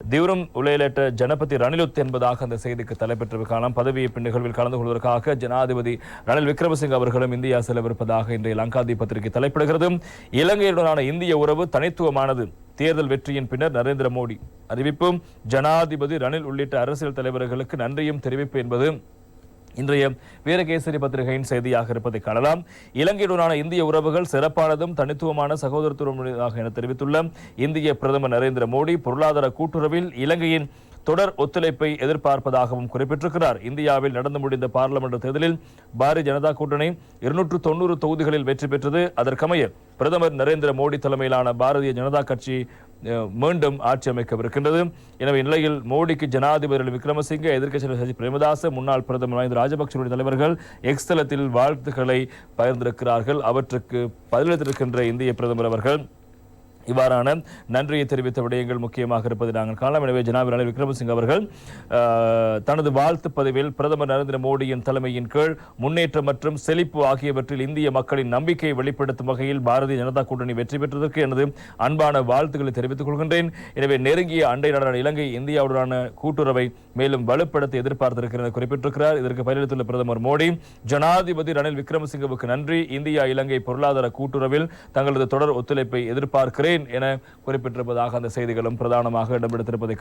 திவரும் உலையிலேற்ற ஜனபதி ரணிலுத் என்பதாக அந்த செய்திக்கு தலைப்பெற்று காலம் பதவியேற்பு நிகழ்வில் கலந்து கொள்வதற்காக ஜனாதிபதி ரணில் விக்ரமசிங்க அவர்களும் இந்தியா செல்லவிருப்பதாக இன்றைய லங்காதி பத்திரிகை தலைப்பிடுகிறது. இலங்கையுடனான இந்திய உறவு தனித்துவமானது. தேர்தல் வெற்றியின் பின்னர் நரேந்திர மோடி அறிவிப்பும் ஜனாதிபதி ரணில் உள்ளிட்ட அரசியல் தலைவர்களுக்கு நன்றியும் தெரிவிப்பு என்பது இன்றைய வீரகேசரி பத்திரிகையின் செய்தியாக இருப்பதை காணலாம். இலங்கையுடனான இந்திய உறவுகள் சிறப்பானதும் தனித்துவமான சகோதரத்துவமாக என தெரிவித்துள்ள இந்திய பிரதமர் நரேந்திர மோடி பொருளாதார கூட்டுறவில் இலங்கையின் தொடர் ஒத்துழைப்பை எதிர்பார்ப்பதாகவும் குறிப்பிட்டிருக்கிறார். இந்தியாவில் நடந்து முடிந்த பாராளுமன்ற தேர்தலில் பாரதிய ஜனதா கூட்டணி இருநூற்று தொண்ணூறு தொகுதிகளில் வெற்றி பெற்றது. அதற்கமைய பிரதமர் நரேந்திர மோடி தலைமையிலான பாரதிய ஜனதா கட்சி மீண்டும் ஆட்சி அமைக்கவிருக்கின்றது. எனவே இந்நிலையில் மோடிக்கு ஜனாதிபதி விக்ரமசிங்கே எதிர்க்கட்சி சஜி பிரேமதாச முன்னாள் பிரதமர் மஹிந்த ராஜபக்சவுடைய தலைவர்கள் எக்ஸ் தளத்தில் வாழ்த்துக்களை பகிர்ந்திருக்கிறார்கள். அவற்றுக்கு பதிலளித்திருக்கின்ற இந்திய பிரதமர் அவர்கள் இவ்வாறான நன்றியை தெரிவித்த விடயங்கள் முக்கியமாக இருப்பதை நாங்கள் காணலாம். எனவே ஜனாபி ரணில் விக்ரமசிங்க அவர்கள் தனது வாழ்த்து பதிவில் பிரதமர் நரேந்திர மோடியின் தலைமையின் கீழ் முன்னேற்றம் மற்றும் செழிப்பு ஆகியவற்றில் இந்திய மக்களின் நம்பிக்கையை வெளிப்படுத்தும் வகையில் பாரதிய ஜனதா கூட்டணி வெற்றி பெற்றதற்கு எனது அன்பான வாழ்த்துக்களை தெரிவித்துக் கொள்கின்றேன். எனவே நெருங்கிய அண்டை நாடான இலங்கை இந்தியாவுடனான கூட்டுறவை மேலும் வலுப்படுத்த எதிர்பார்த்திருக்கிறது குறிப்பிட்டிருக்கிறார். இதற்கு பதிலளித்துள்ள பிரதமர் மோடி ஜனாதிபதி ரணில் விக்ரமசிங்கவுக்கு நன்றி. இந்தியா இலங்கை பொருளாதார கூட்டுறவில் தங்களது தொடர் ஒத்துழைப்பை எதிர்பார்க்கிறேன். என குறிப்பிட்டிருப்பதாக அந்த செய்திகளும் பிரதானமாக இடம்பெடுத்திருப்பதை